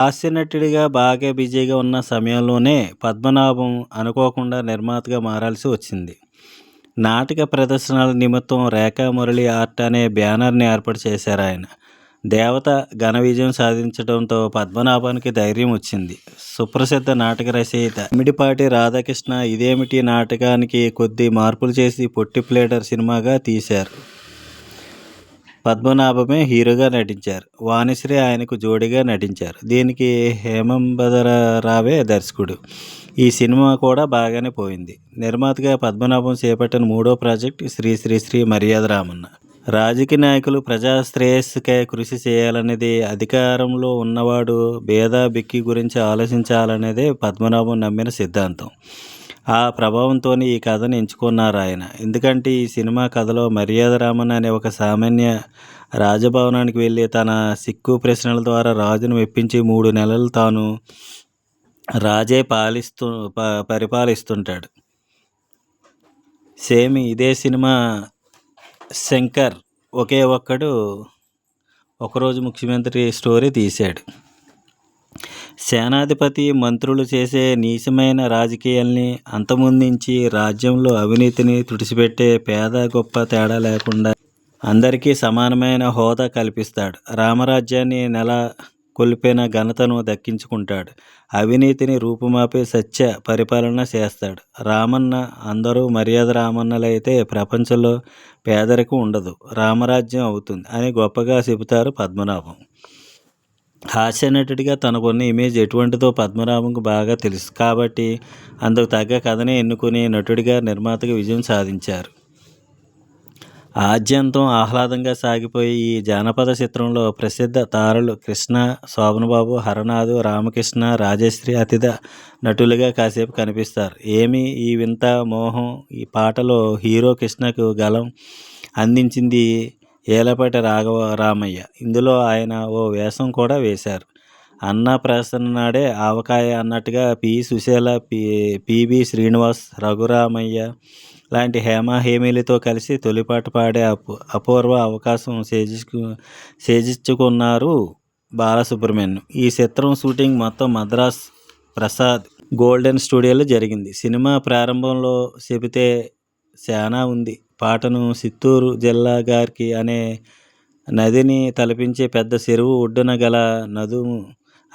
హాస్యనటుడిగా బాగా బిజీగా ఉన్న సమయంలోనే పద్మనాభం అనుకోకుండా నిర్మాతగా మారాల్సి వచ్చింది. నాటక ప్రదర్శనల నిమిత్తం రేఖా మురళి ఆర్ట్ అనే బ్యానర్ని ఏర్పాటు చేశారు ఆయన. దేవత ఘన విజయం సాధించడంతో పద్మనాభానికి ధైర్యం వచ్చింది. సుప్రసిద్ధ నాటక రచయిత మిడిపాటి రాధాకృష్ణ ఇదేమిటి నాటకానికి కొద్ది మార్పులు చేసి పొట్టి ప్లేటర్ సినిమాగా తీశారు. పద్మనాభమే హీరోగా నటించారు. వాణిశ్రీ ఆయనకు జోడిగా నటించారు. దీనికి హేమంబదరావే దర్శకుడు. ఈ సినిమా కూడా బాగానే పోయింది. నిర్మాతగా పద్మనాభం చేపట్టిన మూడో ప్రాజెక్ట్ శ్రీ శ్రీ శ్రీ మర్యాద రామన్న రాజకీయ నాయకులు ప్రజాశ్రేయస్సుకే కృషి చేయాలనేది అధికారంలో ఉన్నవాడు భేద బిక్కి గురించి ఆలోచించాలనేదే పద్మనాభం నమ్మిన సిద్ధాంతం. ఆ ప్రభావంతో ఈ కథను ఎంచుకున్నారు ఆయన. ఎందుకంటే ఈ సినిమా కథలో మర్యాద రామన్ అనే ఒక సామాన్య రాజభవనానికి వెళ్ళి తన సిక్కు ప్రశ్నల ద్వారా రాజును మెప్పించి మూడు నెలలు తాను రాజే పాలిస్తూ ప పరిపాలిస్తుంటాడు. సేమ్ ఇదే సినిమా శంకర్ ఒకే ఒక్కడు ఒకరోజు ముఖ్యమంత్రి స్టోరీ తీశాడు. సేనాధిపతి మంత్రులు చేసే నీచమైన రాజకీయాల్ని అంతమొందించి రాజ్యంలో అవినీతిని తుడిచిపెట్టే పేద గొప్ప తేడా లేకుండా అందరికీ సమానమైన హోదా కల్పిస్తాడు. రామరాజ్యాన్ని నెల కొల్పిన ఘనతను దక్కించుకుంటాడు. అవినీతిని రూపుమాపే సత్య పరిపాలన చేస్తాడు. రామన్న అందరూ మర్యాద రామన్నలైతే ప్రపంచంలో పేదరికం ఉండదు. రామరాజ్యం అవుతుంది అని గొప్పగా చెబుతారు పద్మనాభం. హాస్య నటుడిగా తనకున్న ఇమేజ్ ఎటువంటిదో పద్మనాభంకు బాగా తెలుసు. కాబట్టి అందుకు తగ్గ కథనే ఎన్నుకుని నటుడిగా నిర్మాతగా విజయం సాధించారు. ఆద్యంతం ఆహ్లాదంగా సాగిపోయి ఈ జానపద చిత్రంలో ప్రసిద్ధ తారలు కృష్ణ శోభనబాబు హరనాథు రామకృష్ణ రాజశ్రీ అతిథ నటులుగా కాసేపు కనిపిస్తారు. ఏమి ఈ వింత మోహం ఈ పాటలో హీరో కృష్ణకు గలం అందించింది ఏలపాటి రాఘవ రామయ్య. ఇందులో ఆయన ఓ వేషం కూడా వేశారు. అన్న ప్రసన్న నాడే ఆవకాయ అన్నట్టుగా P. Susheela P. PB Srinivas Raghuramayya లాంటి హేమ హేమిలితో కలిసి తొలిపాట పాడే అపూ అపూర్వ అవకాశం చేజించు చేజించుకున్నారు బాలసుబ్రహ్మణ్యం. ఈ చిత్రం షూటింగ్ మొత్తం మద్రాస్ ప్రసాద్ గోల్డెన్ స్టూడియోలో జరిగింది. సినిమా ప్రారంభంలో చెబితే చాలా ఉంది. పాటను చిత్తూరు జిల్లా గారికి అనే నదిని తలపించే పెద్ద చెరువు ఒడ్డున గల నదుము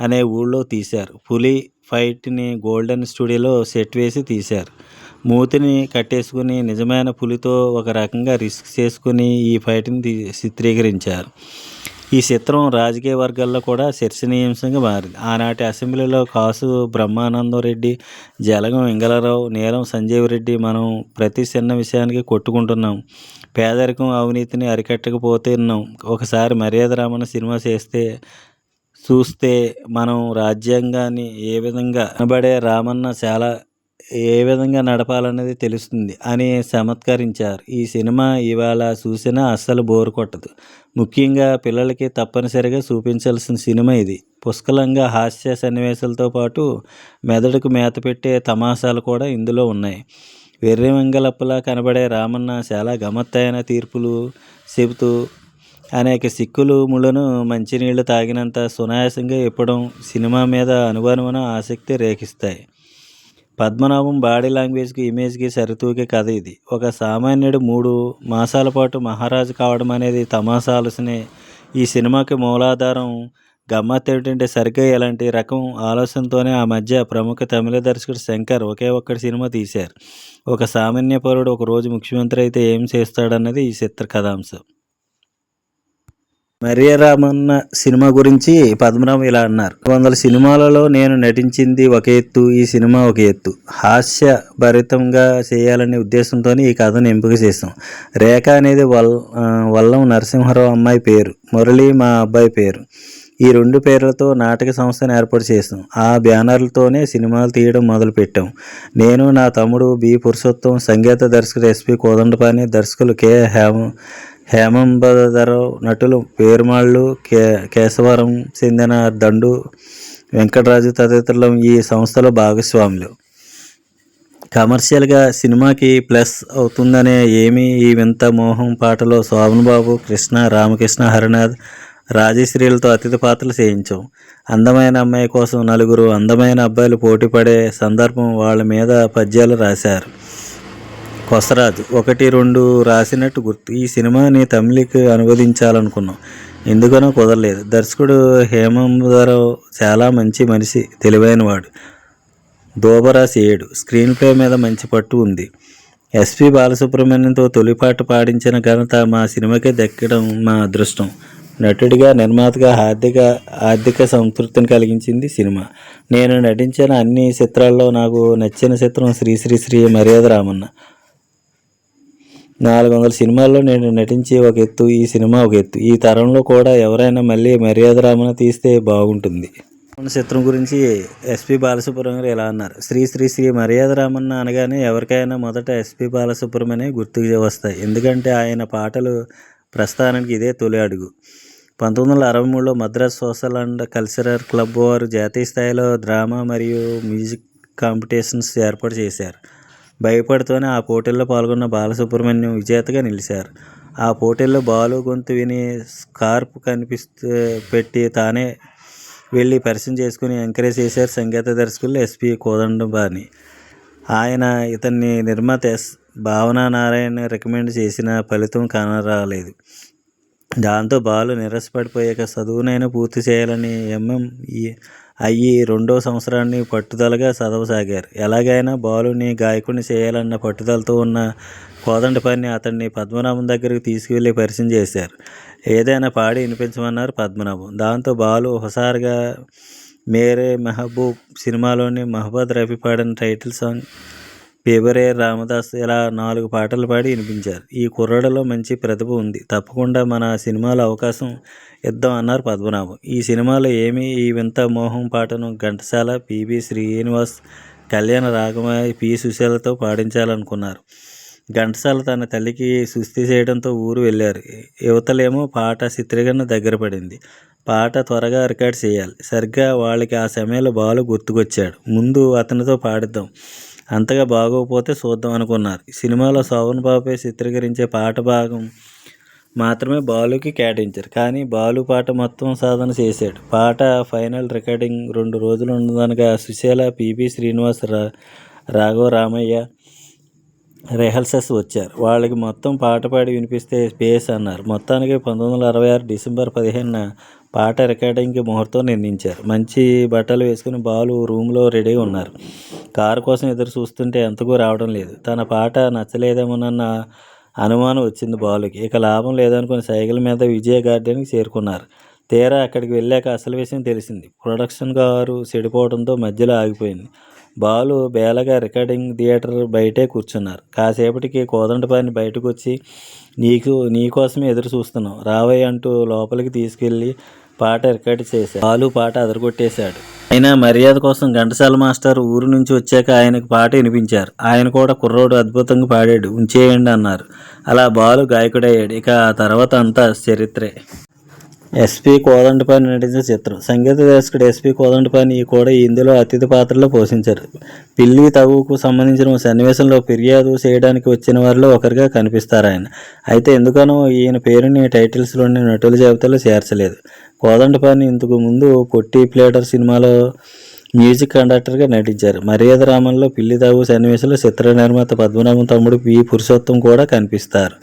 అనే ఊళ్ళో తీశారు. పులి ఫైట్ని గోల్డెన్ స్టూడియోలో సెట్ వేసి తీశారు. మూతిని కట్టేసుకుని నిజమైన పులితో ఒక రకంగా రిస్క్ చేసుకుని ఈ ఫైట్ని తీ చిత్రీకరించారు. ఈ చిత్రం రాజకీయ వర్గాల్లో కూడా చర్చనీయాంశంగా మారింది. ఆనాటి అసెంబ్లీలో కాసు బ్రహ్మానందం రెడ్డి జలగం ఇంగలరావు నీలం సంజీవ్ రెడ్డి మనం ప్రతి చిన్న విషయానికి కొట్టుకుంటున్నాం. పేదరికం అవినీతిని అరికట్టకపోతున్నాం ఒకసారి మర్యాద రామన్న సినిమా చేస్తే చూస్తే మనం రాజ్యాంగాన్ని ఏ విధంగా కనబడే రామన్న చాలా ఏ విధంగా నడపాలన్నది తెలుస్తుంది అని చమత్కరించారు ఈ సినిమా ఇవాళ చూసినా అస్సలు బోరు కొట్టదు. ముఖ్యంగా పిల్లలకి తప్పనిసరిగా చూపించాల్సిన సినిమా ఇది. పుష్కలంగా హాస్య సన్నివేశాలతో పాటు మెదడుకు మేత పెట్టే తమాషాలు కూడా ఇందులో ఉన్నాయి. వెర్రిమంగలప్పలా కనబడే రామన్న చాలా గమత్తైన తీర్పులు చెబుతూ అనేక సిక్కులు ముళ్ళను మంచినీళ్ళు తాగినంత సునాయాసంగా ఇప్పడం సినిమా మీద అనుమానమైన ఆసక్తి రేకిస్తాయి పద్మనాభం బాడీ లాంగ్వేజ్కి ఇమేజ్కి సరితూగే కథ ఇది. ఒక సామాన్యుడు మూడు మాసాల పాటు మహారాజు కావడం అనేది తమాషా ఆలోచనే. ఈ సినిమాకి మూలాధారం గమ్మత్ ఏమిటంటే సరిగ్గా ఇలాంటి రకం ఆలోచనతోనే ఆ మధ్య ప్రముఖ తమిళ దర్శకుడు శంకర్ ఒకే ఒక్కటి సినిమా తీశారు. ఒక సామాన్య పౌరుడు ఒక రోజు ముఖ్యమంత్రి అయితే ఏం చేస్తాడన్నది ఈ చిత్ర కథాంశం. మర్యారామన్న సినిమా గురించి పద్మనాభం ఇలా అన్నారు. వందల సినిమాలలో నేను నటించింది ఒక ఎత్తు ఈ సినిమా ఒక ఎత్తు. హాస్య భరితంగా చేయాలనే ఉద్దేశంతో ఈ కథను ఎంపిక చేస్తాం రేఖ అనేది వల్ వల్లం నరసింహారావు అమ్మాయి పేరు మురళి మా అబ్బాయి పేరు. ఈ రెండు పేర్లతో నాటక సంస్థను ఏర్పాటు చేసాం ఆ బ్యానర్లతోనే సినిమాలు తీయడం మొదలుపెట్టాం. నేను నా తమ్ముడు బి. పురుషోత్తం సంగీత దర్శకుడు ఎస్పి కోదండపాని దర్శకులు కె. హేమ హేమంబదరావు నటులు పేరుమాళ్ళు కే కేశవరం చెందిన దండు వెంకటరాజు తదితరులు ఈ సంస్థలో భాగస్వాములు. కమర్షియల్గా సినిమాకి ప్లస్ అవుతుందనే ఏమి ఈ వింత మోహం పాటలో శోభన్ బాబు కృష్ణ రామకృష్ణ హరినాథ్ రాజశ్రీలతో అతిథి పాత్రలు చేయించాం. అందమైన అమ్మాయి కోసం నలుగురు అందమైన అబ్బాయిలు పోటీపడే సందర్భం వాళ్ళ మీద పద్యాలు రాశారు. కొసరాజ్. ఒకటి రెండు రాసినట్టు గుర్తు. ఈ సినిమాని తమిళకి అనువదించాలనుకున్నాం. ఎందుకనో కుదరలేదు. దర్శకుడు హేమంబరావు చాలా మంచి మనిషి తెలివైనవాడు దోబరాసి ఏడు. స్క్రీన్ ప్లే మీద మంచి పట్టు ఉంది. ఎస్పి బాలసుబ్రహ్మణ్యంతో తొలిపాట పాడించిన ఘనత మా సినిమాకే దక్కడం మా అదృష్టం. నటుడిగా నిర్మాతగా ఆర్థిక ఆర్థిక సంతృప్తిని కలిగించింది సినిమా. నేను నటించిన అన్ని చిత్రాల్లో నాకు నచ్చిన చిత్రం శ్రీ శ్రీ శ్రీ మర్యాద రామన్న నాలుగు వందల సినిమాల్లో నేను నటించి ఒక ఎత్తు ఈ సినిమా ఒక ఎత్తు. ఈ తరంలో కూడా ఎవరైనా మళ్ళీ మర్యాద రామన తీస్తే బాగుంటుంది. మన చిత్రం గురించి ఎస్పి బాలసుబ్రహ్మణ్యం గారు ఇలా అన్నారు? శ్రీ శ్రీ శ్రీ మర్యాద రామన్న అనగానే ఎవరికైనా మొదట ఎస్పి బాలసుబ్రహ్మణ్యం గుర్తుకు వస్తాయి. ఎందుకంటే ఆయన పాటలు ప్రస్థానానికి ఇదే తొలి అడుగు. పంతొమ్మిది వందల అరవై మూడులో Madras social and cultural club వారు జాతీయ స్థాయిలో డ్రామా మరియు మ్యూజిక్ కాంపిటీషన్స్ ఏర్పాటు చేశారు. భయపడుతూనే ఆ పోటీల్లో పాల్గొన్న బాలసుబ్రహ్మణ్యం విజేతగా నిలిచారు. ఆ పోటీల్లో బాలు గొంతు విని స్కార్ప్ కనిపిస్తూ పెట్టి తానే వెళ్ళి పరిచయం చేసుకుని ఎంకరేజ్ చేశారు సంగీత దర్శకులు ఎస్పి కోదండబాని. ఆయన ఇతన్ని నిర్మాత ఎస్ భావనా నారాయణ రికమెండ్ చేసిన ఫలితం కనరాలేదు. దాంతో బాలు నిరసపడిపోయాక చదువునైనా పూర్తి చేయాలని ఎంఎం అయ్యి రెండో సంవత్సరాన్ని పట్టుదలగా చదవసాగారు. ఎలాగైనా బాలుని గాయకుడిని చేయాలన్న పట్టుదలతో ఉన్న కోదండపని అతన్ని పద్మనాభం దగ్గరికి తీసుకువెళ్ళి పరిచయం చేశారు. ఏదైనా పాడి వినిపించమన్నారు పద్మనాభం. దాంతో బాలు హుషారుగా మేరే మెహబూబ్ సినిమాలోని మహబద్ రఫీ పాడిన టైటిల్ సాంగ్ పేబరే రామదాస్ ఇలా నాలుగు పాటలు పాడి వినిపించారు. ఈ కుర్రాడలో మంచి ప్రతిభ ఉంది. తప్పకుండా మన సినిమాలో అవకాశం ఇద్దాం అన్నారు పద్మనాభం. ఈ సినిమాలో ఏమి? ఈ వింత మోహం పాటను ఘంటసాల పిబి శ్రీనివాస్ కళ్యాణ రాగమయ్య పి. సుశీలతో పాడించాలనుకున్నారు. ఘంటసాల తన తల్లికి సుస్థి చేయడంతో ఊరు వెళ్ళారు. యువతలేమో పాట చిత్రీకరణ దగ్గర పడింది. పాట త్వరగా రికార్డ్ చేయాలి. సరిగ్గా వాళ్ళకి ఆ సమయంలో బాలు గుర్తుకొచ్చాడు. ముందు అతనితో పాడిద్దాం. అంతగా బాగోకపోతే చూద్దాం అనుకున్నారు. సినిమాలో శోభన్ బాబుపై చిత్రీకరించే పాట భాగం మాత్రమే బాలుకి కేటాయించారు. కానీ బాలు పాట మొత్తం సాధన చేశాడు. పాట ఫైనల్ రికార్డింగ్ రెండు రోజులు ఉన్నదనగా సుశీల పిబి శ్రీనివాస్ రా రాఘవ రామయ్య రిహర్సల్స్ వచ్చారు. వాళ్ళకి మొత్తం పాట పాడి వినిపిస్తే స్పేస్ అన్నారు. మొత్తానికి పంతొమ్మిది వందల అరవై ఆరు డిసెంబర్ పదిహేనున పాట రికార్డింగ్కి ముహూర్తం నిర్ణయించారు. మంచి బట్టలు వేసుకుని బాలు రూమ్లో రెడీ ఉన్నారు. కారు కోసం ఎదురు చూస్తుంటే ఎంతకు రావడం లేదు. తన పాట నచ్చలేదేమోనన్న అనుమానం వచ్చింది బాలుకి. ఇక లాభం లేదనుకుని సైకిల్ మీద విజయ గార్డెన్కి చేరుకున్నారు. తీరా అక్కడికి వెళ్ళాక అసలు విషయం తెలిసింది. ప్రొడక్షన్ గారు చెడిపోవడంతో మధ్యలో ఆగిపోయింది. బాలు బేలగా రికార్డింగ్ థియేటర్ బయటే కూర్చున్నారు. కాసేపటికి కోదండపాని బయటకు వచ్చి నీకు నీకోసమే ఎదురు చూస్తున్నాం. రావయ్య అంటూ లోపలికి తీసుకెళ్ళి పాట రికార్డ్ చేశాడు. బాలు పాట అదరగొట్టేశాడు. అయినా మర్యాద కోసం ఘంటసాల మాస్టర్ ఊరు నుంచి వచ్చాక ఆయనకు పాట వినిపించారు. ఆయన కూడా కుర్రోడు అద్భుతంగా పాడాడు. ఉంచేయండి అన్నారు. అలా బాలు గాయకుడయ్యాడు. ఇక ఆ తర్వాత అంతా చరిత్రే. ఎస్పి కోదండపాని నటించిన చిత్రం. సంగీత దర్శకుడు ఎస్పి కోదండపాని కూడా ఇందులో అతిథి పాత్రలో పోషించారు. పిల్లి తగుకు సంబంధించిన సన్నివేశంలో ఫిర్యాదు చేయడానికి వచ్చిన వారిలో ఒకరిగా కనిపిస్తారు ఆయన. అయితే ఎందుకనో ఈయన పేరుని టైటిల్స్లోని నటుల జాబితాలో చేర్చలేదు. కోదండపాని ఇంతకు ముందు పొట్టి ప్లేటర్ సినిమాలో మ్యూజిక్ కండక్టర్గా నటించారు. మర్యాద రామంలో పిల్లి తాగు సన్నివేశంలో చిత్ర నిర్మాత పద్మనాభం తమ్ముడు పి. పురుషోత్తం కూడా కనిపిస్తారు.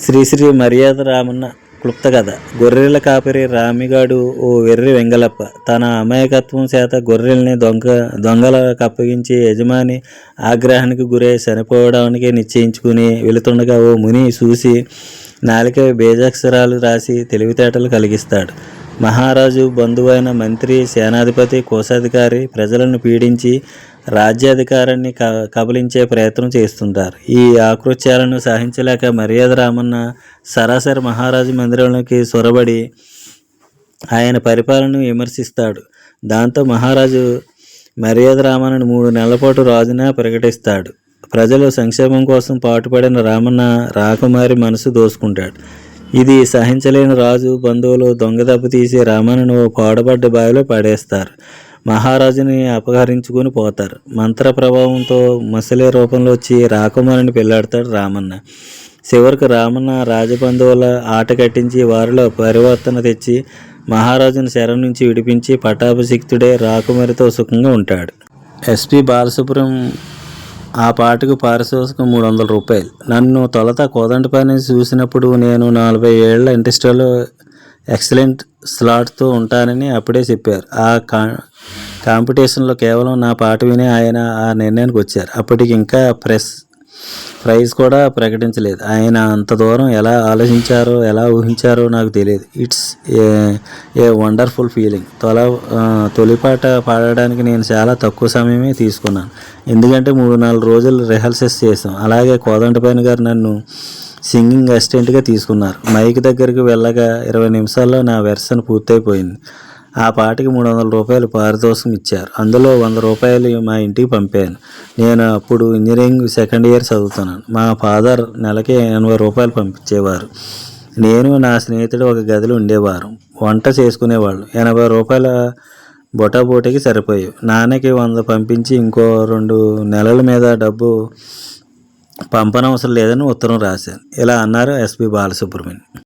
శ్రీ శ్రీ మర్యాద రామన్న క్లుప్త కథ. గొర్రెల కాపరి రామిగాడు ఓ వెర్రి వెంగలప్ప. తన అమాయకత్వం చేత గొర్రెల్ని దొంగ దొంగలకు అప్పగించి యజమాని ఆగ్రహానికి గురై చనిపోవడానికి నిశ్చయించుకుని వెళుతుండగా ఓ ముని చూసి నాలిక బేజాక్షరాలు రాసి తెలివితేటలు కలిగిస్తాడు. మహారాజు బంధువైన మంత్రి సేనాధిపతి కోశాధికారి ప్రజలను పీడించి రాజ్యాధికారాన్ని క కబలించే ప్రయత్నం చేస్తుంటారు. ఈ ఆకృత్యాలను సహించలేక మర్యాద రామన్న సరాసరి మహారాజు మందిరంలోకి సొరబడి ఆయన పరిపాలనను విమర్శిస్తాడు. దాంతో మహారాజు మర్యాద రామన్నను మూడు నెలల పాటు రాజున ప్రకటిస్తాడు. ప్రజలు సంక్షేమం కోసం పాటుపడిన రామన్న రాకుమారి మనసు దోసుకుంటాడు ఇది సహించలేని రాజు బంధువులు దొంగ దెబ్బ తీసి రామన్నను పాడబడ్డ బావిలో పడేస్తారు. మహారాజుని అపహరించుకొని పోతారు. మంత్ర ప్రభావంతో మసలే రూపంలో వచ్చి రాకుమారిని పెళ్ళాడతాడు రామన్న. చివరికి రామన్న రాజబంధువుల ఆట కట్టించి వారిలో పరివర్తన తెచ్చి మహారాజును శరం నుంచి విడిపించి పటాభిషిక్తుడే రాకుమారితో సుఖంగా ఉంటాడు. ఎస్పి బాలసుబ్రం ఆ పాటకు పారితోషికం మూడు వందల రూపాయలు. నన్ను తొలత కోదండ పని చూసినప్పుడు నేను నలభై ఏళ్ళ ఇండస్ట్రీలో ఎక్సలెంట్ స్లాట్తో ఉంటానని అప్పుడే చెప్పారు. ఆ కా కాంపిటీషన్లో కేవలం నా పాట వినే ఆయన ఆ నిర్ణయానికి వచ్చారు. అప్పటికి ఇంకా ప్రెస్ ప్రైజ్ కూడా ప్రకటించలేదు. ఆయన అంత దూరం ఎలా ఆలోచించారో ఎలా ఊహించారో నాకు తెలియదు. It's a a wonderful feeling తొల తొలిపాట పాడడానికి నేను చాలా తక్కువ సమయమే తీసుకున్నాను. ఎందుకంటే మూడు నాలుగు రోజులు రిహర్సల్స్ చేసాం అలాగే కోదండపైన గారు నన్ను సింగింగ్ అసిస్టెంట్గా తీసుకున్నారు. మైక్ దగ్గరికి వెళ్ళగా ఇరవై నిమిషాల్లో నా వెర్షన్ పూర్తయిపోయింది. ఆ పాటకి మూడు వందల రూపాయలు పారితోషికం ఇచ్చారు. అందులో వంద రూపాయలు మా ఇంటికి పంపాను. నేను అప్పుడు ఇంజనీరింగ్ సెకండ్ ఇయర్ చదువుతున్నాను. మా ఫాదర్ నెలకి ఎనభై రూపాయలు పంపించేవారు. నేను నా స్నేహితుడు ఒక గదిలో ఉండేవారు. వంట చేసుకునేవాళ్ళు. ఎనభై రూపాయల బొటాబోటికి సరిపోయాయి నాన్నకి వంద పంపించి ఇంకో రెండు నెలల మీద డబ్బు పంపనవసరం లేదని ఉత్తరం రాశాను. ఇలా అన్నారు ఎస్పి బాలసుబ్రహ్మణ్యం.